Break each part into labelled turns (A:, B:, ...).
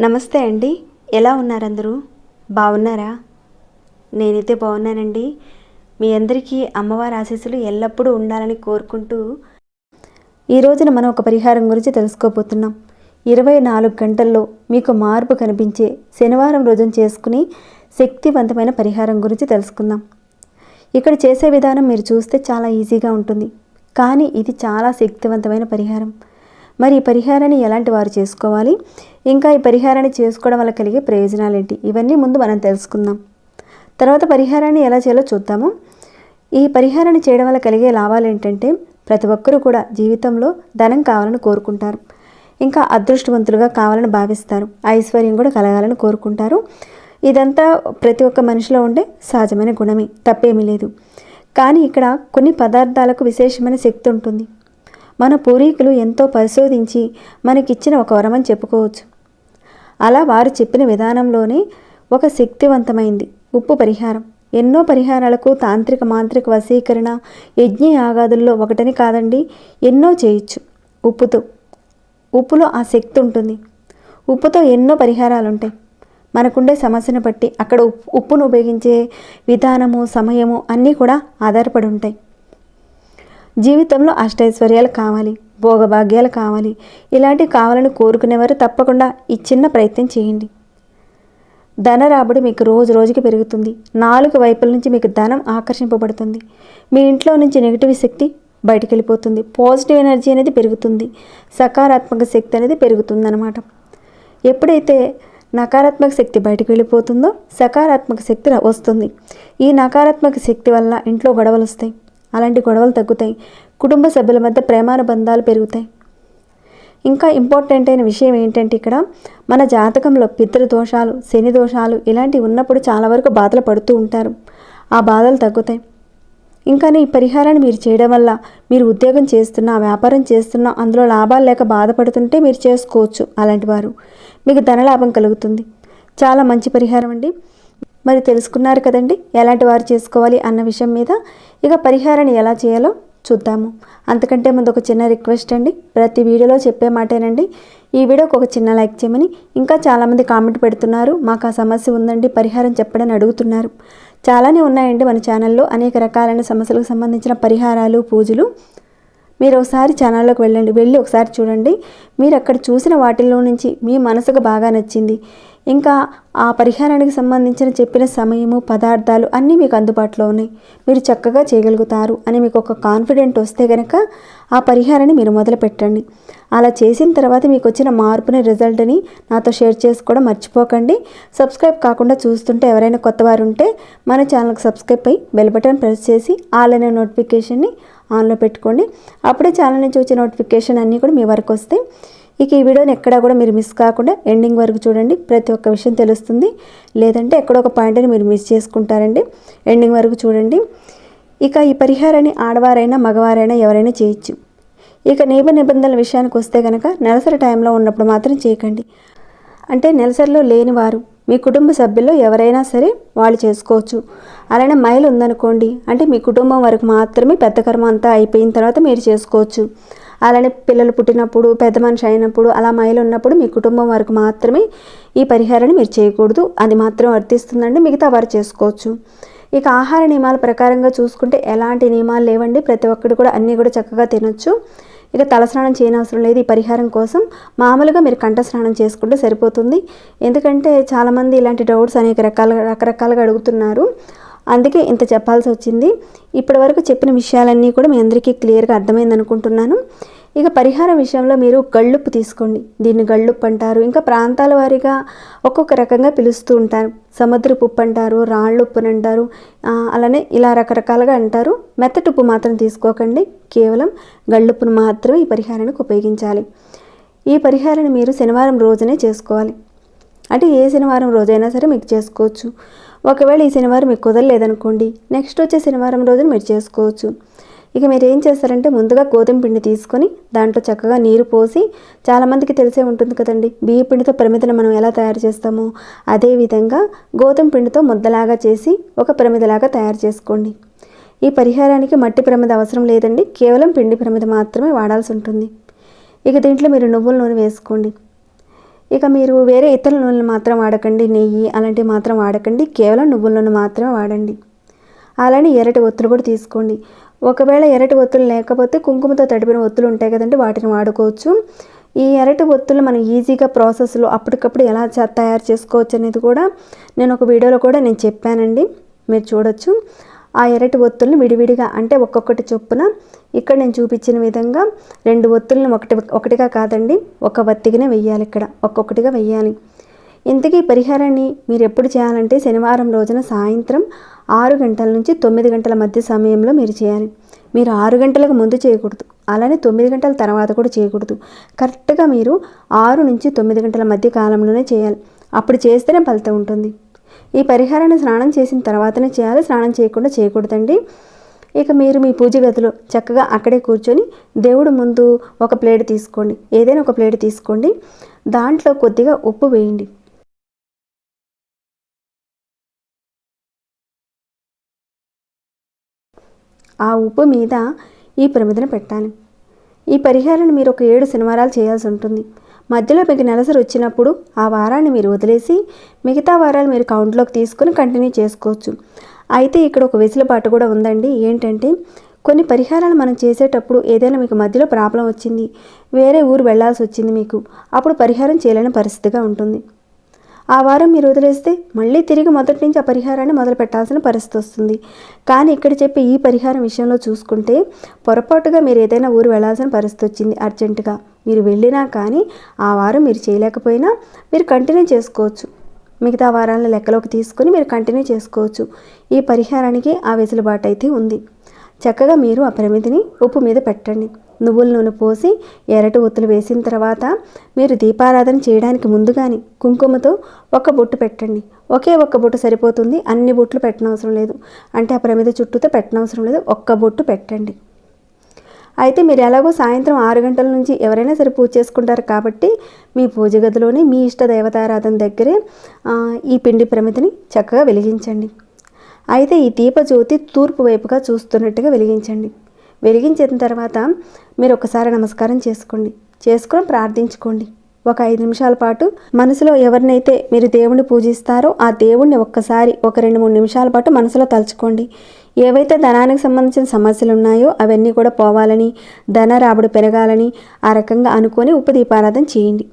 A: నమస్తే అండి. ఎలా ఉన్నారందరూ? బాగున్నారా? నేనైతే బాగున్నానండి. మీ అందరికీ అమ్మవారి ఆశీస్సులు ఎల్లప్పుడూ ఉండాలని కోరుకుంటూ ఈ రోజున మనం ఒక పరిహారం గురించి తెలుసుకోబోతున్నాం. ఇరవై నాలుగు గంటల్లో మీకు మార్పు కనిపించే శనివారం రోజున చేసుకుని శక్తివంతమైన పరిహారం గురించి తెలుసుకుందాం. ఇక్కడ చేసే విధానం మీరు చూస్తే చాలా ఈజీగా ఉంటుంది. కానీ ఇది చాలా శక్తివంతమైన పరిహారం. మరి ఈ పరిహారాన్ని ఎలాంటి వారు చేసుకోవాలి? ఇంకా ఈ పరిహారాన్ని చేసుకోవడం వల్ల కలిగే ప్రయోజనాలు ఏంటి ఇవన్నీ ముందు మనం తెలుసుకుందాం. తర్వాత పరిహారాన్ని ఎలా చేయాలో చూద్దాము. ఈ పరిహారాన్ని చేయడం వల్ల కలిగే లాభాలు ఏంటంటే ప్రతి ఒక్కరూ కూడా జీవితంలో ధనం కావాలని కోరుకుంటారు. ఇంకా అదృష్టవంతులుగా కావాలని భావిస్తారు. ఐశ్వర్యం కూడా కలగాలని కోరుకుంటారు. ఇదంతా ప్రతి ఒక్క మనిషిలో ఉండే సహజమైన గుణమే తప్పేమీ లేదు. కానీ ఇక్కడ కొన్ని పదార్థాలకు విశేషమైన శక్తి ఉంటుంది. మన పూర్వీకులు ఎంతో పరిశోధించి మనకిచ్చిన ఒక వరమని చెప్పుకోవచ్చు. అలా వారు చెప్పిన విధానంలోనే ఒక శక్తివంతమైంది ఉప్పు పరిహారం. ఎన్నో పరిహారాలకు తాంత్రిక మాంత్రిక వశీకరణ యజ్ఞ యాగాదుల్లో ఒకటని కాదండి ఎన్నో చేయొచ్చు. ఉప్పుతో. ఉప్పులో ఆ శక్తి ఉంటుంది. ఉప్పుతో ఎన్నో పరిహారాలు ఉంటాయి మనకుండే సమస్యను బట్టి అక్కడ ఉప్పు ఉప్పును ఉపయోగించే విధానము సమయము అన్నీ కూడా ఆధారపడి ఉంటాయి. జీవితంలో అష్టైశ్వర్యాలు కావాలి భోగభాగ్యాలు కావాలి. ఇలాంటివి కావాలని కోరుకునేవారు తప్పకుండా ఈ చిన్న ప్రయత్నం చేయండి. ధన రాబడి మీకు రోజు రోజుకి పెరుగుతుంది. నాలుగు వైపుల నుంచి మీకు ధనం ఆకర్షింపబడుతుంది. మీ ఇంట్లో నుంచి నెగిటివ్ శక్తి బయటికి వెళ్ళిపోతుంది పాజిటివ్ ఎనర్జీ అనేది పెరుగుతుంది. సకారాత్మక శక్తి అనేది పెరుగుతుందనమాట ఎప్పుడైతే నకారాత్మక శక్తి బయటకు వెళ్ళిపోతుందో సకారాత్మక శక్తి వస్తుంది. ఈ నకారాత్మక శక్తి వల్ల ఇంట్లో గొడవలు వస్తాయి. అలాంటి గొడవలు తగ్గుతాయి. కుటుంబ సభ్యుల మధ్య ప్రేమానుబంధాలు పెరుగుతాయి. ఇంకా ఇంపార్టెంట్ అయిన విషయం ఏంటంటే ఇక్కడ మన జాతకంలో పితృదోషాలు శని దోషాలు ఇలాంటివి ఉన్నప్పుడు చాలా వరకు బాధలు పడుతూ ఉంటారు. ఆ బాధలు తగ్గుతాయి. ఇంకా ఈ పరిహారాన్ని మీరు చేయడం వల్ల మీరు ఉద్యోగం చేస్తున్నా వ్యాపారం చేస్తున్నా అందులో లాభాలు లేక బాధపడుతుంటే మీరు చేసుకోవచ్చు అలాంటి వారు. మీకు ధనలాభం కలుగుతుంది. చాలా మంచి పరిహారం అండి. మరి తెలుసుకున్నారు కదండి ఎలాంటి వారు చేసుకోవాలి అన్న విషయం మీద. ఇక పరిహారాన్ని ఎలా చేయాలో చూద్దాము. అంతకంటే ముందు ఒక చిన్న రిక్వెస్ట్ అండి. ప్రతి వీడియోలో చెప్పే మాటేనండి. ఈ వీడియోకి ఒక చిన్న లైక్ చేయమని. ఇంకా చాలామంది కామెంట్ పెడుతున్నారు. మాకు ఆ సమస్య ఉందండి. పరిహారం చెప్పడని అడుగుతున్నారు. చాలానే ఉన్నాయండి మన ఛానల్లో. అనేక రకాలైన సమస్యలకు సంబంధించిన పరిహారాలు పూజలు. మీరు ఒకసారి ఛానల్లోకి వెళ్ళండి వెళ్ళి ఒకసారి చూడండి. మీరు అక్కడ చూసిన వాటిల్లో నుంచి మీ మనసుకు బాగా నచ్చింది. ఇంకా ఆ పరిహారానికి సంబంధించిన చెప్పిన సమయము పదార్థాలు అన్నీ మీకు అందుబాటులో ఉన్నాయి. మీరు చక్కగా చేయగలుగుతారు అని మీకు ఒక కాన్ఫిడెంట్ వస్తే కనుక ఆ పరిహారాన్ని మీరు మొదలు పెట్టండి. అలా చేసిన తర్వాత మీకు వచ్చిన మార్పుని రిజల్ట్ని నాతో షేర్ చేసుకోవడం మర్చిపోకండి. సబ్స్క్రైబ్ కాకుండా చూస్తుంటే ఎవరైనా కొత్తవారు ఉంటే మన ఛానల్కి సబ్స్క్రైబ్ అయ్యి బెల్ బటన్ ప్రెస్ చేసి ఆల్ అనే నోటిఫికేషన్ని ఆన్లో పెట్టుకోండి. అప్పుడే ఛానల్ నుంచి వచ్చే నోటిఫికేషన్ అన్నీ కూడా మీ వరకు వస్తాయి. ఇక ఈ వీడియోని ఎక్కడా కూడా మీరు మిస్ కాకుండా ఎండింగ్ వరకు చూడండి. ప్రతి ఒక్క విషయం తెలుస్తుంది. లేదంటే ఎక్కడో ఒక పాయింట్ని మీరు మిస్ చేసుకుంటారండి. ఎండింగ్ వరకు చూడండి. ఇక ఈ పరిహారాన్ని ఆడవారైనా మగవారైనా ఎవరైనా చేయొచ్చు. ఇక నియమ నిబంధనల విషయానికి వస్తే కనుక నెలసరి టైంలో ఉన్నప్పుడు మాత్రం చేయకండి. అంటే నెలసరిలో లేని వారు మీ కుటుంబ సభ్యుల్లో ఎవరైనా సరే వాళ్ళు చేసుకోవచ్చు. అలానే మైలు ఉందనుకోండి అంటే మీ కుటుంబం వరకు మాత్రమే పెద్ద కర్మ అంతా అయిపోయిన తర్వాత మీరు చేసుకోవచ్చు. అలానే పిల్లలు పుట్టినప్పుడు పెద్ద మనిషి అయినప్పుడు అలా మైలు ఉన్నప్పుడు మీ కుటుంబం వరకు మాత్రమే ఈ పరిహారాన్ని మీరు చేయకూడదు. అది మాత్రం వర్తిస్తుందండి మిగతా వారు చేసుకోవచ్చు. ఇక ఆహార నియమాల ప్రకారంగా చూసుకుంటే ఎలాంటి నియమాలు లేవండి. ప్రతి ఒక్కటి కూడా అన్నీ కూడా చక్కగా తినొచ్చు. ఇక తలస్నానం చేయనవసరం లేదు. ఈ పరిహారం కోసం మామూలుగా మీరు కంఠస్నానం చేసుకుంటే సరిపోతుంది. ఎందుకంటే చాలామంది ఇలాంటి డౌట్స్ అనేక రకాలుగా రకరకాలుగా అడుగుతున్నారు. అందుకే ఇంత చెప్పాల్సి వచ్చింది. ఇప్పటివరకు చెప్పిన విషయాలన్నీ కూడా మీ అందరికీ క్లియర్గా అర్థమైంది అనుకుంటున్నాను. ఇక పరిహారం విషయంలో మీరు గళ్ళుప్పు తీసుకోండి. దీన్ని గళ్ళుప్పు అంటారు. ఇంకా ప్రాంతాల వారీగా ఒక్కొక్క రకంగా పిలుస్తూ ఉంటారు. సముద్రపు ఉప్పు అంటారు రాళ్ళు ఉప్పుని అంటారు అలానే ఇలా రకరకాలుగా అంటారు. మెత్తటి ఉప్పు మాత్రం తీసుకోకండి. కేవలం గళ్ళుప్పును మాత్రమే ఈ పరిహారానికి ఉపయోగించాలి. ఈ పరిహారాన్ని మీరు శనివారం రోజునే చేసుకోవాలి. అంటే ఏ శనివారం రోజైనా సరే మీకు చేసుకోవచ్చు. ఒకవేళ ఈ శనివారం మీకు కుదరలేదనుకోండి నెక్స్ట్ వచ్చే శనివారం రోజున మీరు చేసుకోవచ్చు. ఇక మీరు ఏం చేస్తారంటే ముందుగా గోధుమ పిండి తీసుకొని దాంట్లో చక్కగా నీరు పోసి చాలామందికి తెలిసే ఉంటుంది కదండి. బియ్య పిండితో ప్రమిదను మనం ఎలా తయారు చేస్తామో అదేవిధంగా గోధుమ పిండితో ముద్దలాగా చేసి ఒక ప్రమిదలాగా తయారు చేసుకోండి. ఈ పరిహారానికి మట్టి ప్రమిద అవసరం లేదండి. కేవలం పిండి ప్రమిద మాత్రమే వాడాల్సి ఉంటుంది. ఇక దీంట్లో మీరు నువ్వుల నూనె వేసుకోండి. ఇక మీరు వేరే ఇతర నూనెలు మాత్రం వాడకండి. నెయ్యి అలాంటివి మాత్రం వాడకండి. కేవలం నువ్వుల నూనె మాత్రమే వాడండి. అలానే ఎర్రటి ఒత్తులు కూడా తీసుకోండి. ఒకవేళ ఎర్రటి ఒత్తులు లేకపోతే కుంకుమతో తడిపిన ఒత్తులు ఉంటాయి కదండి వాటిని వాడుకోవచ్చు. ఈ ఎరటి ఒత్తులు మనం ఈజీగా ప్రాసెస్లో అప్పటికప్పుడు ఎలా తయారు చేసుకోవచ్చు అనేది కూడా నేను ఒక వీడియోలో కూడా నేను చెప్పానండి. మీరు చూడొచ్చు. ఆ ఎరటి ఒత్తుల్ని విడివిడిగా అంటే ఒక్కొక్కటి చొప్పున ఇక్కడ నేను చూపించిన విధంగా రెండు ఒత్తులను ఒకటి ఒకటిగా కాదండి ఒక వత్తిగానే వెయ్యాలి ఇక్కడ ఒక్కొక్కటిగా వెయ్యాలి. ఇంతకీ పరిహారాన్ని మీరు ఎప్పుడు చేయాలంటే శనివారం రోజున సాయంత్రం ఆరు గంటల నుంచి తొమ్మిది గంటల మధ్య సమయంలో మీరు చేయాలి. మీరు ఆరు గంటలకు ముందు చేయకూడదు అలానే తొమ్మిది గంటల తర్వాత కూడా చేయకూడదు. కరెక్ట్గా మీరు ఆరు నుంచి తొమ్మిది గంటల మధ్య కాలంలోనే చేయాలి. అప్పుడు చేస్తేనే ఫలితం ఉంటుంది. ఈ పరిహారాన్ని స్నానం చేసిన తర్వాతనే చేయాలి. స్నానం చేయకుండా చేయకూడదండి. ఇక మీరు మీ పూజ గదిలో చక్కగా అక్కడే కూర్చొని దేవుడు ముందు ఒక ప్లేట్ తీసుకోండి. ఏదైనా ఒక ప్లేట్ తీసుకోండి. దాంట్లో కొద్దిగా ఉప్పు వేయండి. ఆ ఉప్పు మీద ఈ ప్రమిదను పెట్టాలి. ఈ పరిహారాన్ని మీరు ఒక ఏడు శనివారాలు చేయాల్సి ఉంటుంది. మధ్యలో మీకు నెలసరి వచ్చినప్పుడు ఆ వారాన్ని మీరు వదిలేసి మిగతా వారాలు మీరు కౌంట్లోకి తీసుకొని కంటిన్యూ చేసుకోవచ్చు. అయితే ఇక్కడ ఒక వెసులుబాటు కూడా ఉందండి. ఏంటంటే కొన్ని పరిహారాలు మనం చేసేటప్పుడు ఏదైనా మీకు మధ్యలో ప్రాబ్లం వచ్చింది వేరే ఊరు వెళ్ళాల్సి వచ్చింది మీకు అప్పుడు పరిహారం చేయలేని పరిస్థితిగా ఉంటుంది. ఆ వారం మీరు వదిలేస్తే మళ్ళీ తిరిగి మొదటి నుంచి ఆ పరిహారాన్ని మొదలు పెట్టాల్సిన పరిస్థితి వస్తుంది. కానీ ఇక్కడ చెప్పే ఈ పరిహారం విషయంలో చూసుకుంటే పొరపాటుగా మీరు ఏదైనా ఊరు వెళ్ళాల్సిన పరిస్థితి వచ్చింది అర్జెంటుగా. మీరు వెళ్ళినా కానీ ఆ వారం మీరు చేయలేకపోయినా మీరు కంటిన్యూ చేసుకోవచ్చు. మిగతా వారాలను లెక్కలోకి తీసుకొని మీరు కంటిన్యూ చేసుకోవచ్చు. ఈ పరిహారానికి ఆ వెసులుబాటు అయితే ఉంది. చక్కగా మీరు ఆ పరిమితిని ఉప్పు మీద పెట్టండి. నువ్వుల నూనె పోసి ఎరటి ఒత్తులు వేసిన తర్వాత మీరు దీపారాధన చేయడానికి ముందుగానే కుంకుమతో ఒక బొట్టు పెట్టండి. ఒకే ఒక్క బొట్టు సరిపోతుంది. అన్ని బొట్లు పెట్టనవసరం లేదు. అంటే ఆ ప్రమిద చుట్టూతో పెట్టనవసరం లేదు. ఒక్క బొట్టు పెట్టండి. అయితే మీరు ఎలాగో సాయంత్రం ఆరు గంటల నుంచి ఎవరైనా సరే పూజ చేసుకుంటారు కాబట్టి మీ పూజ గదిలోనే మీ ఇష్ట దేవతారాధన దగ్గరే ఈ పిండి ప్రమితిని చక్కగా వెలిగించండి. అయితే ఈ దీపజ్యోతి తూర్పు వైపుగా చూస్తున్నట్టుగా వెలిగించండి. వెలిగించిన తర్వాత మీరు ఒకసారి నమస్కారం చేసుకోండి. చేసుకొని ప్రార్థించుకోండి. ఒక ఐదు నిమిషాల పాటు మనసులో ఎవరినైతే మీరు దేవుణ్ణి పూజిస్తారో ఆ దేవుణ్ణి ఒక్కసారి ఒక రెండు మూడు నిమిషాల పాటు మనసులో తలుచుకోండి. ఏవైతే ధనానికి సంబంధించిన సమస్యలు ఉన్నాయో అవన్నీ కూడా పోవాలని ధన రాబడి పెరగాలని ఆ రకంగా అనుకొని ఉప్పు దీపారాధన చేయండి.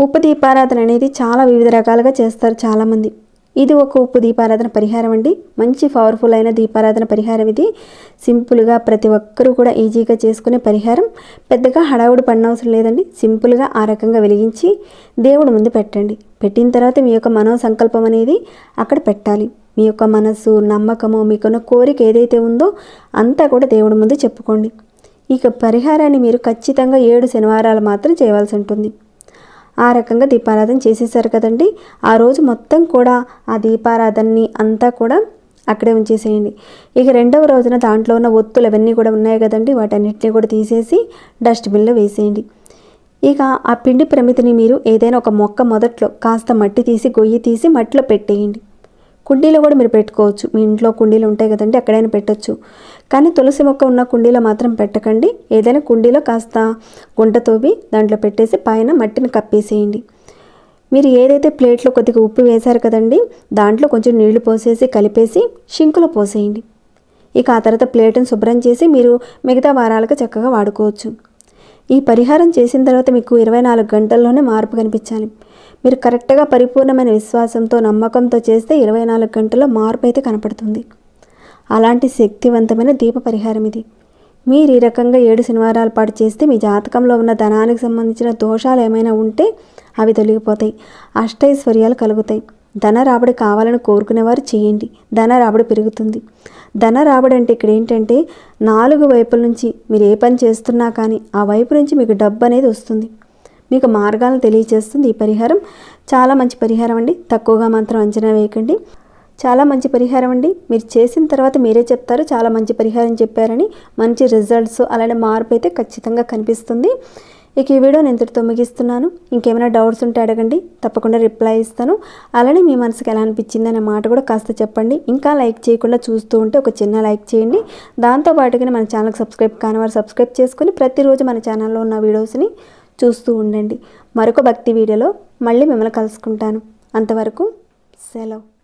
A: ఉప్పు దీపారాధన అనేది చాలా వివిధ రకాలుగా చేస్తారు చాలామంది. ఇది ఒక ఉప్పు దీపారాధన పరిహారం అండి. మంచి పవర్ఫుల్ అయిన దీపారాధన పరిహారం ఇది. సింపుల్గా ప్రతి ఒక్కరూ కూడా ఈజీగా చేసుకునే పరిహారం. పెద్దగా హడావుడి పడినవసరం లేదండి. సింపుల్గా ఆ రకంగా వెలిగించి దేవుడి ముందు పెట్టండి. పెట్టిన తర్వాత మీ యొక్క మనో సంకల్పం అనేది అక్కడ పెట్టాలి. మీ యొక్క మనస్సు నమ్మకము మీకున్న కోరిక ఏదైతే ఉందో అంతా కూడా దేవుడి ముందు చెప్పుకోండి. ఇక పరిహారాన్ని మీరు ఖచ్చితంగా ఏడు శనివారాలు మాత్రం చేయవలసి ఉంటుంది. ఆ రకంగా దీపారాధన చేసేసారు కదండి. ఆ రోజు మొత్తం కూడా ఆ దీపారాధనని అంతా కూడా అక్కడే ఉంచేసేయండి. ఇక రెండవ రోజున దాంట్లో ఉన్న ఒత్తులు అవన్నీ కూడా ఉన్నాయి కదండి. వాటన్నిటిని కూడా తీసేసి డస్ట్బిన్లో వేసేయండి. ఇక ఆ పిండి ప్రమితిని మీరు ఏదైనా ఒక మొక్క మొదట్లో కాస్త మట్టి తీసి గొయ్యి తీసి మట్టిలో పెట్టేయండి. కుండీలో కూడా మీరు పెట్టుకోవచ్చు. మీ ఇంట్లో కుండీలు ఉంటాయి కదండి అక్కడైనా పెట్టొచ్చు. కానీ తులసి మొక్క ఉన్న కుండీలో మాత్రం పెట్టకండి. ఏదైనా కుండీలో కాస్త గుంట తోవి దాంట్లో పెట్టేసి పైన మట్టిని కప్పేసేయండి. మీరు ఏదైతే ప్లేట్లో కొద్దిగా ఉప్పు వేశారు కదండి దాంట్లో కొంచెం నీళ్ళు పోసేసి కలిపేసి షింకులో పోసేయండి. ఇక ఆ తర్వాత ప్లేట్ని శుభ్రం చేసి మీరు మిగతా వారాలకు చక్కగా వాడుకోవచ్చు. ఈ పరిహారం చేసిన తర్వాత మీకు ఇరవై నాలుగు గంటల్లోనే మార్పు కనిపించాలి. మీరు కరెక్ట్గా పరిపూర్ణమైన విశ్వాసంతో నమ్మకంతో చేస్తే ఇరవై నాలుగు గంటల్లో మార్పు అయితే కనపడుతుంది. అలాంటి శక్తివంతమైన దీప పరిహారం ఇది మీరు ఈ రకంగా ఏడు శనివారాల పాటు చేస్తే మీ జాతకంలో ఉన్న ధనానికి సంబంధించిన దోషాలు ఏమైనా ఉంటే అవి తొలగిపోతాయి. అష్టైశ్వర్యాలు కలుగుతాయి. ధన రాబడి కావాలని కోరుకునేవారు చేయండి. ధన రాబడి పెరుగుతుంది. ధన రాబడి అంటే ఇక్కడ ఏంటంటే నాలుగు వైపుల నుంచి మీరు ఏ పని చేస్తున్నా కానీ ఆ వైపు నుంచి మీకు డబ్బు అనేది వస్తుంది. మీకు మార్గాలను తెలియజేస్తుంది ఈ పరిహారం. చాలా మంచి పరిహారం అండి. తక్కువగా మాత్రం అంచనా వేయకండి. చాలా మంచి పరిహారం అండి. మీరు చేసిన తర్వాత మీరే చెప్తారు. చాలా మంచి పరిహారం చెప్పారని. మంచి రిజల్ట్స్ అలానే మార్పు అయితే ఖచ్చితంగా కనిపిస్తుంది. ఇక ఈ వీడియో నేను ఇంతటితో ముగిస్తున్నాను. ఇంకేమైనా డౌట్స్ ఉంటే అడగండి. తప్పకుండా రిప్లై ఇస్తాను. అలానే మీ మనసుకి ఎలా అనిపించింది అనే మాట కూడా కాస్త చెప్పండి. ఇంకా లైక్ చేయకుండా చూస్తూ ఉంటే ఒక చిన్న లైక్ చేయండి. దాంతో పాటుగానే మన ఛానల్కి సబ్స్క్రైబ్ కాని వారు సబ్స్క్రైబ్ చేసుకుని ప్రతిరోజు మన ఛానల్లో ఉన్న వీడియోస్ని చూస్తూ ఉండండి. మరొక భక్తి వీడియోలో మళ్ళీ మిమ్మల్ని కలుసుకుంటాను. అంతవరకు సెలవు.